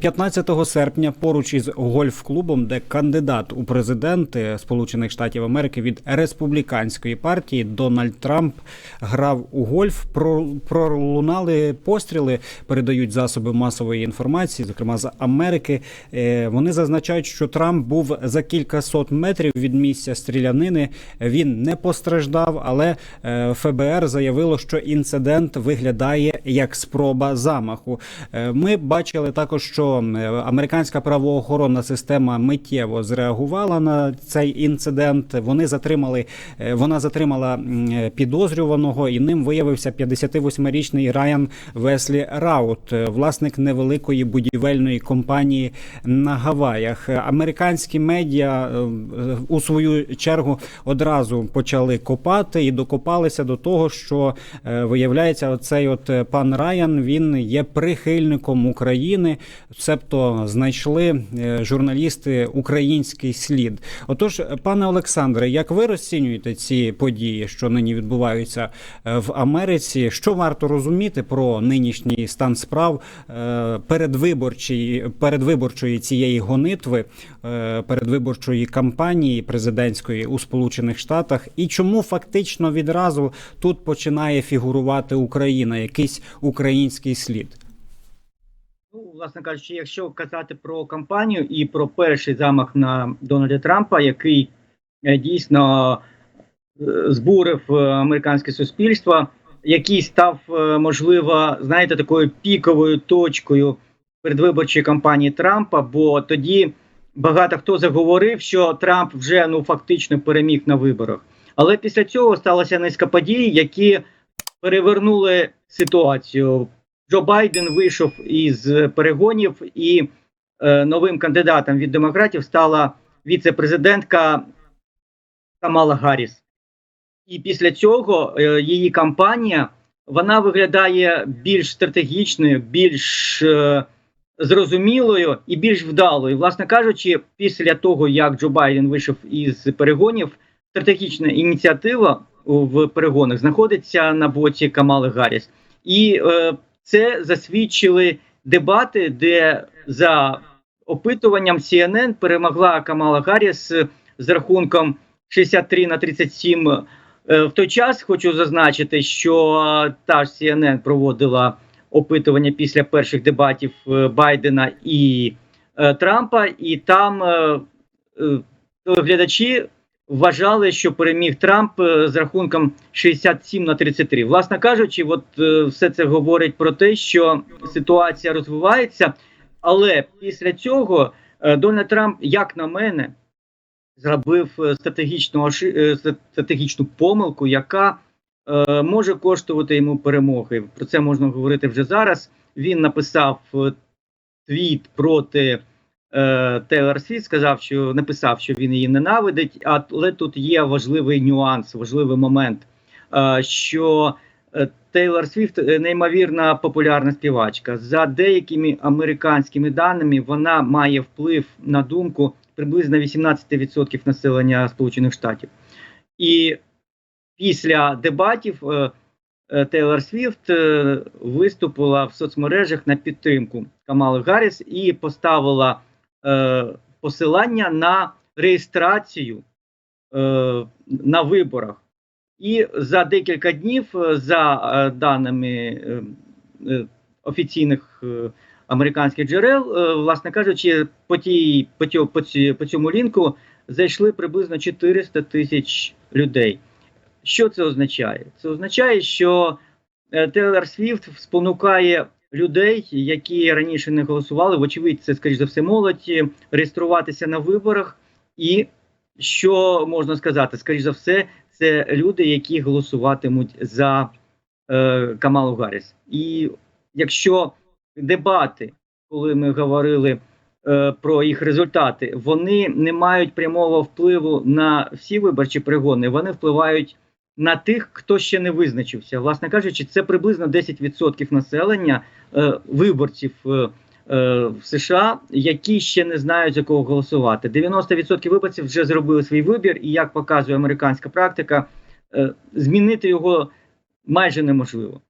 15 серпня поруч із гольф-клубом, де кандидат у президенти Сполучених Штатів Америки від республіканської партії Дональд Трамп грав у гольф. Пролунали постріли, передають засоби масової інформації, зокрема з Америки. Е, Вони зазначають, що Трамп був за кілька сот метрів від місця стрілянини. Він не постраждав, але е, ФБР заявило, що інцидент виглядає як спроба замаху. Е, Ми бачили також, що е, американська правоохоронна система миттєво зреагувала на цей інцидент. Вони затримали, е, вона затримала е, підозрюваного, і ним виявився 58-річний Райан Веслі Раут, власник невеликої будівельної компанії на Гаваях. Американські медіа у свою чергу одразу почали копати і докопалися до того, що виявляється, оцей от пан Райан він є прихильником України, себто знайшли е, журналісти український слід. Отож, пане Олександре, як ви розцінюєте ці події, що нині відбуваються е, в Америці? Що варто розуміти про нинішній стан справ е, передвиборчої, передвиборчої цієї гонитви, передвиборчої кампанії президентської у Сполучених Штатах, і чому фактично відразу тут починає фігурувати Україна, якийсь український слід? Ну, власне кажучи, якщо казати про кампанію і про перший замах на Дональда Трампа, який е, дійсно е, збурив е, американське суспільство, який став, можливо, знаєте, такою піковою точкою передвиборчої кампанії Трампа, бо тоді багато хто заговорив, що Трамп вже ну фактично переміг на виборах. Але після цього сталося низка подій, які перевернули ситуацію. Джо Байден вийшов із перегонів, і е, новим кандидатом від демократів стала віце-президентка Камала Гарріс. І після цього е, її кампанія вона виглядає більш стратегічною, більш е, зрозумілою і більш вдалою. Власне кажучи, після того як Джо Байден вийшов із перегонів, стратегічна ініціатива в перегонах знаходиться на боці Камали Гарріс. І е, це засвідчили дебати, де за опитуванням CNN перемогла Камала Гарріс з рахунком 63 на 37. Е, В той час хочу зазначити, що та ж CNN проводила опитування після перших дебатів е, Байдена і е, Трампа, і там е, е, глядачі вважали, що переміг Трамп е, з рахунком 67 на 33. Власне кажучи, от е, все це говорить про те, що ситуація розвивається, але після цього е, Дональд Трамп, як на мене, зробив стратегічну стратегічну помилку, яка може коштувати йому перемоги. Про це можна говорити вже зараз. Він написав твіт проти Тейлор Світ, сказав, що написав, що він її ненавидить. Але тут є важливий нюанс, важливий момент, е, що е, Тейлор Свіфт е, неймовірна популярна співачка. За деякими американськими даними, вона має вплив на думку приблизно 18% населення Сполучених Штатів. І після дебатів е, е, Тейлор Свіфт е, виступила в соцмережах на підтримку Камали Гарріс і поставила е, посилання на реєстрацію е, на виборах. І за декілька днів, е, за даними офіційних американських джерел, власне кажучи, по, тій, по, тій, по, ці, по цьому лінку зайшли приблизно 400 тисяч людей. Що це означає? Це означає, що Тейлор Свіфт спонукає людей, які раніше не голосували, вочевидь, це, скоріш за все, молодь, реєструватися на виборах. І що можна сказати, скоріш за все, це люди, які голосуватимуть за е, Камалу Гарріс. І якщо дебати, коли ми говорили е, про їх результати, вони не мають прямого впливу на всі виборчі пригони, вони впливають на тих, хто ще не визначився. Власне кажучи, це приблизно 10% населення е, виборців е, е, в США, які ще не знають за кого голосувати. 90% виборців вже зробили свій вибір, і як показує американська практика, е, змінити його майже неможливо.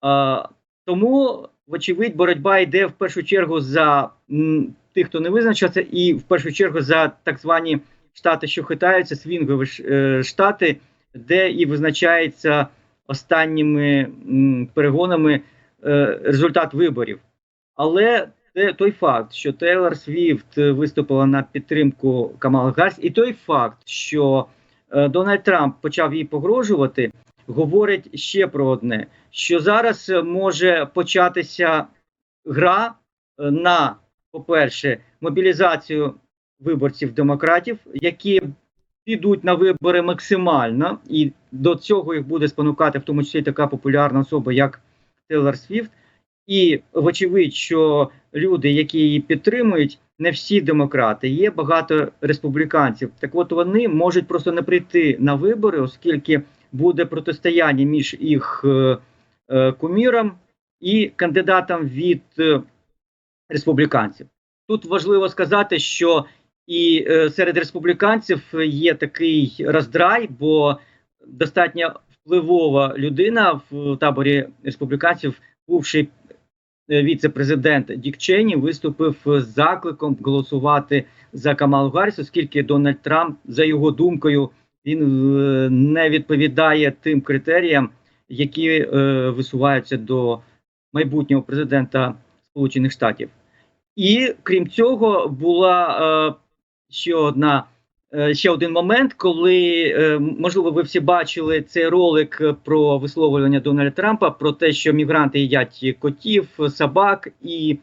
А, тому вочевидь, боротьба йде в першу чергу за тих, хто не визначився, і в першу чергу за так звані штати, що хитаються, свінгові е, штати, де і визначається останніми перегонами е, результат виборів. Але той факт, що Тейлор Свіфт виступила на підтримку Камала Гарріс, і той факт, що е, Дональд Трамп почав їй погрожувати, говорить ще про одне: що зараз може початися гра е, на, по-перше, мобілізацію виборців демократів, які підуть на вибори максимально, і до цього їх буде спонукати, в тому числі така популярна особа, як Тейлор Свіфт. І вочевидь, що люди, які її підтримують, не всі демократи, є багато республіканців. Так от вони можуть просто не прийти на вибори, оскільки буде протистояння між їх е, е, куміром і кандидатом від е, республіканців. Тут важливо сказати, що і е, серед республіканців є такий роздрай, бо достатньо впливова людина в таборі республіканців, бувший е, віце-президент Дік Чені, виступив з закликом голосувати за Камалу Гарріс, оскільки Дональд Трамп, за його думкою, він е, не відповідає тим критеріям, які висуваються до майбутнього президента Сполучених Штатів. І крім цього, була ще одна. е, Ще один момент, коли е, можливо ви всі бачили цей ролик про висловлювання Дональда Трампа про те, що мігранти їдять котів, собак і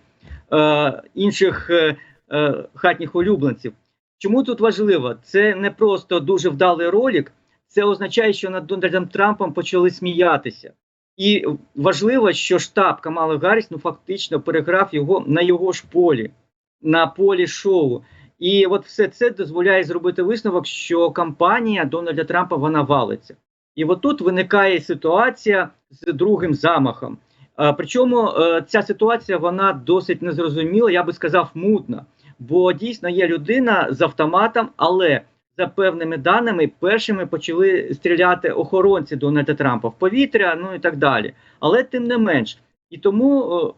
е, інших е, е, хатніх улюбленців. Чому тут важливо? Це не просто дуже вдалий ролик, це означає, що над Дональдом Трампом почали сміятися. І важливо, що штаб Камали Гарріс ну фактично переграв його на його ж полі, на полі шоу. І от все це дозволяє зробити висновок, що кампанія Дональда Трампа вона валиться. І от тут виникає ситуація з другим замахом. Причому е, ця ситуація вона досить незрозуміла, я би сказав, мутна. Бо дійсно є людина з автоматом, але за певними даними першими почали стріляти охоронці Дональда Трампа в повітря, ну і так далі. Але тим не менш, і тому,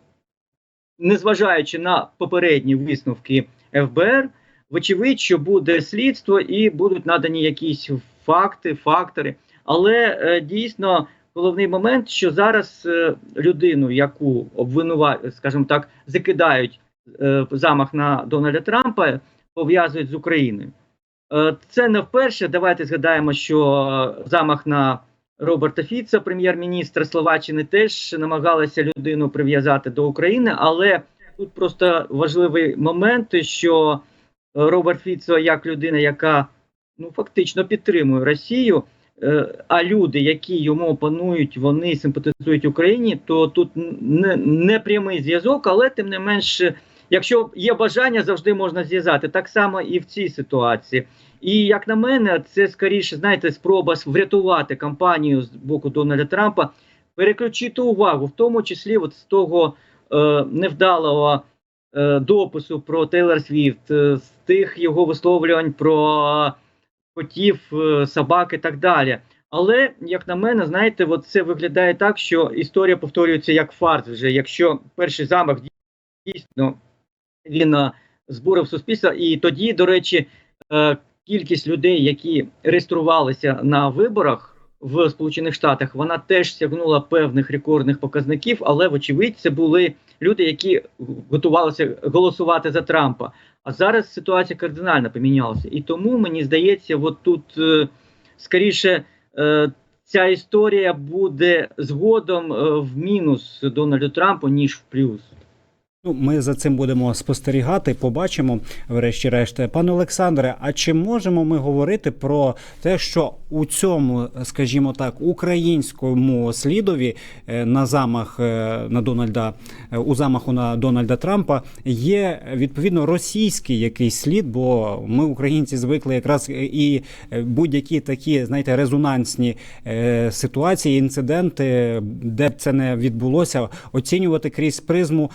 незважаючи на попередні висновки ФБР, вочевидь, що буде слідство і будуть надані якісь факти, фактори. Але е, дійсно головний момент, що зараз е, людину, яку обвинувають, скажімо так, закидають е, замах на Дональда Трампа, пов'язують з Україною. Е, Це не вперше. Давайте згадаємо, що е, замах на Роберта Фіца, прем'єр-міністра Словаччини, теж намагалися людину прив'язати до України, але тут просто важливий момент, що Роберт Фіцо, як людина, яка ну фактично підтримує Росію. е, А люди, які йому опанують, вони симпатизують Україні, то тут не, не прямий зв'язок, але тим не менш, якщо є бажання, завжди можна зв'язати. Так само і в цій ситуації. І як на мене, це скоріше, знаєте, спроба врятувати кампанію з боку Дональда Трампа, переключити увагу, в тому числі от з того е, невдалого допису про Тейлор Свіфт, е, з тих його висловлювань про котів, е, собак і так далі. Але, як на мене, знаєте, от це виглядає так, що історія повторюється як фарс. Вже якщо перший замах дійсно він е, збурив суспільство, і тоді, до речі, е, кількість людей, які реєструвалися на виборах в Сполучених Штатах, вона теж сягнула певних рекордних показників, але вочевидь, це були люди, які готувалися голосувати за Трампа. А зараз ситуація кардинально помінялася. І тому мені здається, от тут е, скоріше е, ця історія буде згодом е, в мінус Дональду Трампу, ніж в плюс. Ну, ми за цим будемо спостерігати, побачимо, врешті-решт. Пане Олександре, а чи можемо ми говорити про те, що у цьому, скажімо так, українському слідові е, на замах е, на Дональда е, у замаху на Дональда Трампа є відповідно російський якийсь слід? Бо ми, українці, звикли якраз і будь-які такі, знаєте, резонансні ситуації, інциденти, де б це не відбулося, оцінювати крізь призму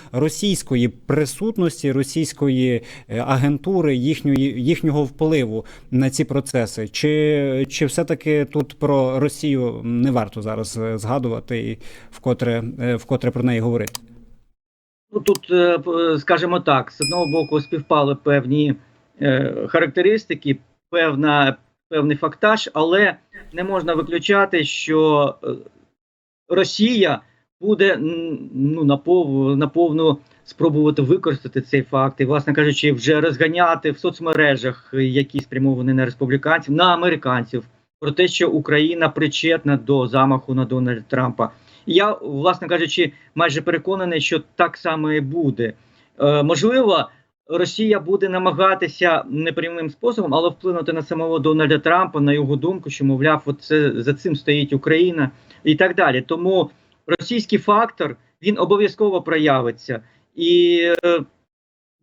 російської присутності, російської е, агентури, їхньої їхнього впливу на ці процеси. Чи, чи все-таки тут про Росію не варто зараз е, згадувати і вкотре, е, вкотре про неї говорити? Ну тут, скажімо так, з одного боку співпали певні характеристики, певна, певний фактаж, але не можна виключати, що Росія буде ну, напов, наповну спробувати використати цей факт і, власне кажучи, вже розганяти в соцмережах, які спрямовані на республіканців, на американців, про те, що Україна причетна до замаху на Дональда Трампа. Я, власне кажучи, майже переконаний, що так само і буде. Е, можливо, Росія буде намагатися непрямим способом, але вплинути на самого Дональда Трампа, на його думку, що мовляв, от це за цим стоїть Україна і так далі. Тому російський фактор він обов'язково проявиться. І е,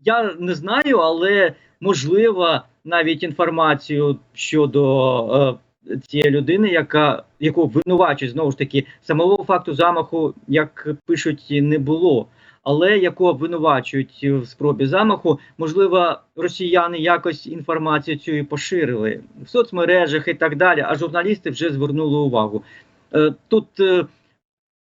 я не знаю, але можливо навіть інформацію щодо е, цієї людини, яка яку винувачують знову ж таки самого факту замаху, як пишуть, не було. Але яку обвинувачують в спробі замаху, можливо, росіяни якось інформацію цю і поширили в соцмережах і так далі. А журналісти вже звернули увагу. Е, Тут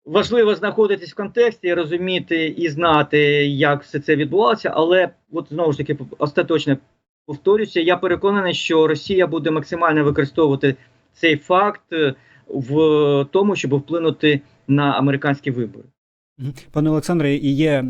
важливо знаходитись в контексті, розуміти і знати, як все це відбувалося. Але от знову ж таки остаточно повторюся, я переконаний, що Росія буде максимально використовувати цей факт е, в тому, щоб вплинути на американські вибори. Пане Олександре, і є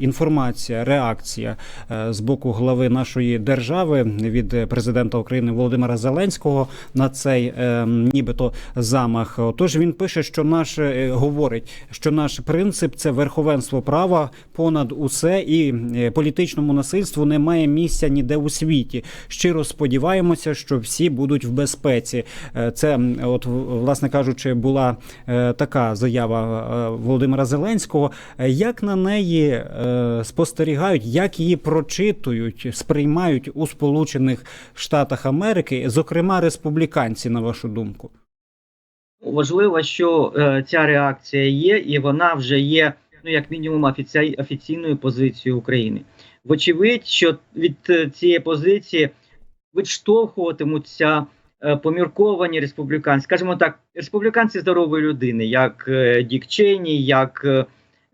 інформація, реакція е, з боку глави нашої держави від президента України Володимира Зеленського на цей е, нібито замах. Отож він пише, що наш е, говорить, що наш принцип це верховенство права понад усе, і політичному насильству немає місця ніде у світі. Щиро сподіваємося, що всі будуть в безпеці. Це, от власне кажучи, була така заява Володимира Зеленського. Е, Як на неї е, спостерігають, як її прочитують, сприймають у Сполучених Штатах Америки, зокрема республіканці, на вашу думку? Важливо, що е, ця реакція є, і вона вже є, ну як мінімум, офіці... офіційною позицією України. Вочевидь, що від цієї позиції відштовхуватимуться помірковані республіканці, скажімо так, республіканці здорової людини, як е, Дік Чейні, як е,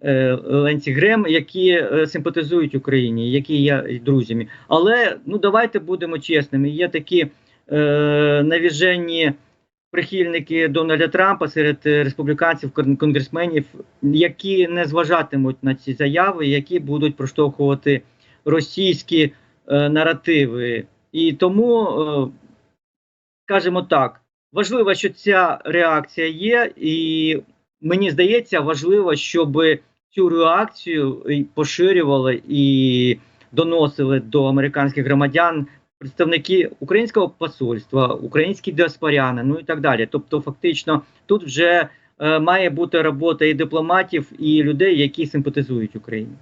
е, Грем, які е, симпатизують Україні, які є друзями. Але ну давайте будемо чесними. Є такі е, навіжені прихильники Дональда Трампа серед е, республіканців, кон- конгресменів, які не зважатимуть на ці заяви, які будуть проштовхувати російські е, наративи. І тому, е, скажімо так, важливо, що ця реакція є, і мені здається, важливо, щоб цю реакцію поширювали і доносили до американських громадян представники українського посольства, українські діаспоряни, ну і так далі. Тобто, фактично, тут вже е, має бути робота і дипломатів, і людей, які симпатизують Україні.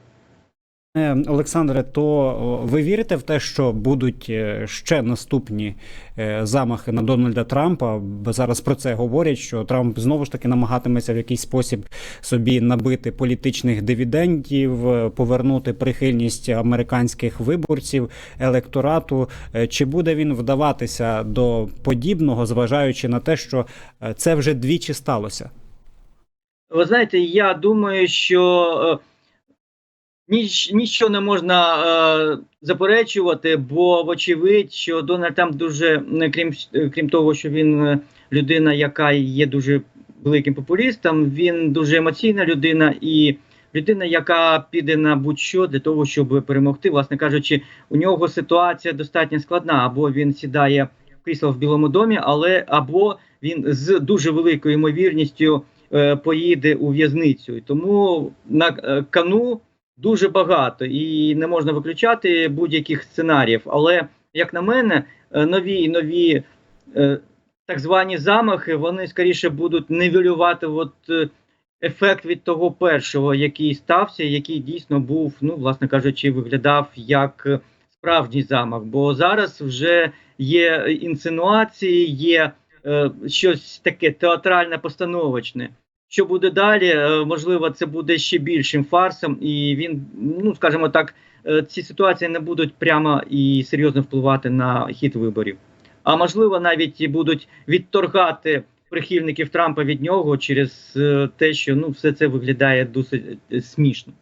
Е, Олександре, то ви вірите в те, що будуть е, ще наступні е, замахи на Дональда Трампа? Зараз про це говорять, що Трамп знову ж таки намагатиметься в якийсь спосіб собі набити політичних дивідендів, повернути прихильність американських виборців, електорату. Чи буде він вдаватися до подібного, зважаючи на те, що це вже двічі сталося? Ви знаєте, я думаю, що ніч, нічого не можна е, заперечувати, бо вочевидь, що Дональд Трамп дуже не крім е, крім того, що він е, людина, яка є дуже великим популістом, він дуже емоційна людина і людина, яка піде на будь-що для того, щоб перемогти. Власне кажучи, у нього ситуація достатньо складна, або він сідає в крісло в Білому домі, але або він з дуже великою ймовірністю е, поїде у в'язницю. Тому на е, кону дуже багато і не можна виключати будь-яких сценаріїв. Але, як на мене, е, нові і нові е, так звані замахи, вони скоріше будуть нивелювати от, е, ефект від того першого, який стався, який дійсно був, ну, власне кажучи, виглядав як справжній замах. Бо зараз вже є інсинуації, є е, щось таке театральне постановочне. Що буде далі? Е, Можливо, це буде ще більшим фарсом, і він, ну скажімо так, е, ці ситуації не будуть прямо і серйозно впливати на хід виборів. А можливо, навіть будуть відторгати прихильників Трампа від нього через е, те, що ну все це виглядає досить смішно.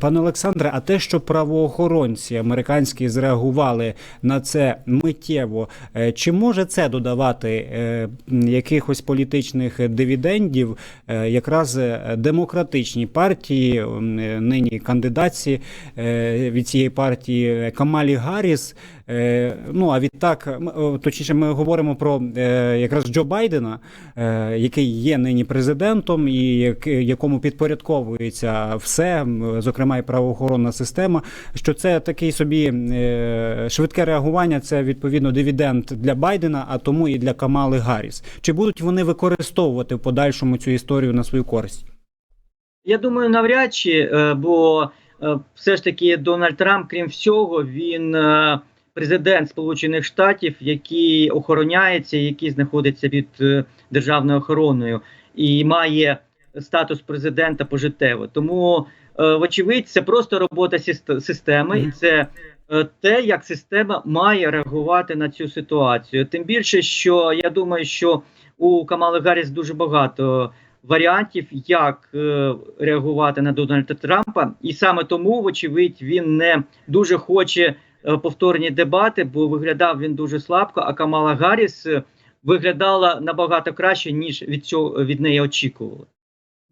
Пане Олександре, а те, що правоохоронці американські зреагували на це миттєво, е, чи може це додавати е, якихось політичних дивідендів е, якраз демократичній партії, нині кандидатці від цієї партії Камалі Гарріс? Е, Ну а відтак, точніше, ми говоримо про е, якраз Джо Байдена, е, який є нині президентом, і якому підпорядковується все, зокрема і правоохоронна система. Що це такий собі швидке реагування, це відповідно дивіденд для Байдена, а тому і для Камали Гарріс. Чи будуть вони використовувати в подальшому цю історію на свою користь? Я думаю, навряд чи, бо все ж таки Дональд Трамп, крім всього, він президент Сполучених Штатів, який охороняється, який знаходиться під е, державною охороною і має статус президента пожиттєво. Тому, е, вочевидь, це просто робота системи, і це е, те, як система має реагувати на цю ситуацію. Тим більше, що я думаю, що у Камали Гарріс дуже багато варіантів, як реагувати на Дональда Трампа, і саме тому, вочевидь, він не дуже хоче повторні дебати, бо виглядав він дуже слабко. А Камала Гарріс е, виглядала набагато краще, ніж від цього від неї очікували.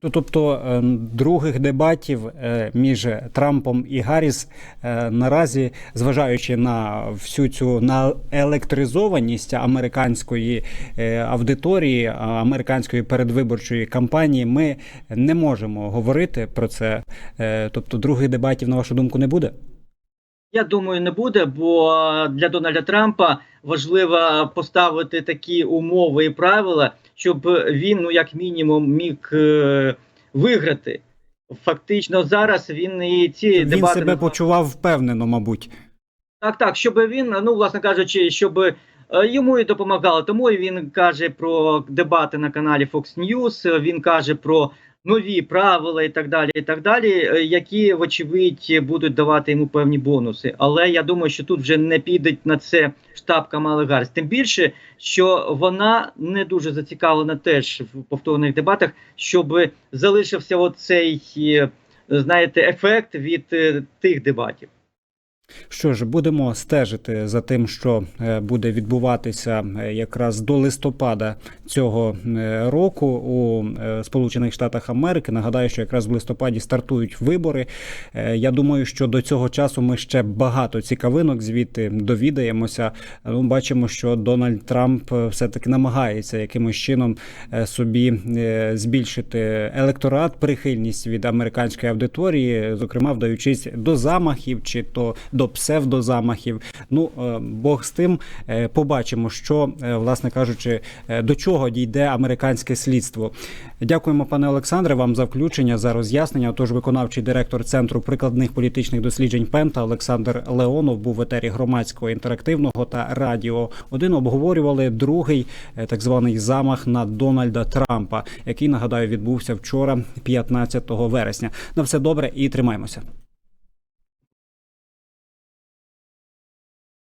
Тобто е, других дебатів е, між Трампом і Гарріс е, наразі, зважаючи на всю цю на електризованість американської е, аудиторії, американської передвиборчої кампанії, ми не можемо говорити про це. Е, Тобто, других дебатів, на вашу думку, не буде? Я думаю, не буде, бо для Дональда Трампа важливо поставити такі умови і правила, щоб він, ну як мінімум, міг е, виграти. Фактично зараз він і ці Він дебати себе не- почував впевнено, мабуть. так, так, щоб він, ну власне кажучи, щоб е, йому і допомагало. Тому він каже про дебати на каналі Fox News, Він каже про нові правила і так далі, і так далі, е, які, вочевидь, будуть давати йому певні бонуси. Але я думаю, що тут вже не піде на це штаб Камали Гарс. Тим більше, що вона не дуже зацікавлена теж в повторних дебатах, щоб залишився оцей, е, знаєте, ефект від е, тих дебатів. Що ж, будемо стежити за тим, що е, буде відбуватися е, якраз до листопада цього е, року у Сполучених Штатах Америки. Нагадаю, що якраз в листопаді стартують вибори. Я думаю, що до цього часу ми ще багато цікавинок звідти довідаємося. Ну, бачимо, що Дональд Трамп е, все-таки намагається якимось чином собі збільшити електорат, прихильність від американської аудиторії, зокрема вдаючись до замахів чи то до псевдозамахів. Ну е, Бог з тим, Е, побачимо, що е, власне кажучи, до чого дійде американське слідство. Дякуємо, пане Олександре, вам за включення за роз'яснення. Отож, виконавчий директор центру прикладних політичних досліджень Пента Олександр Леонов був в етері громадського інтерактивного та радіо. Один обговорювали другий так званий замах на Дональда Трампа, який нагадаю відбувся вчора, 15 вересня. На все добре і тримаємося.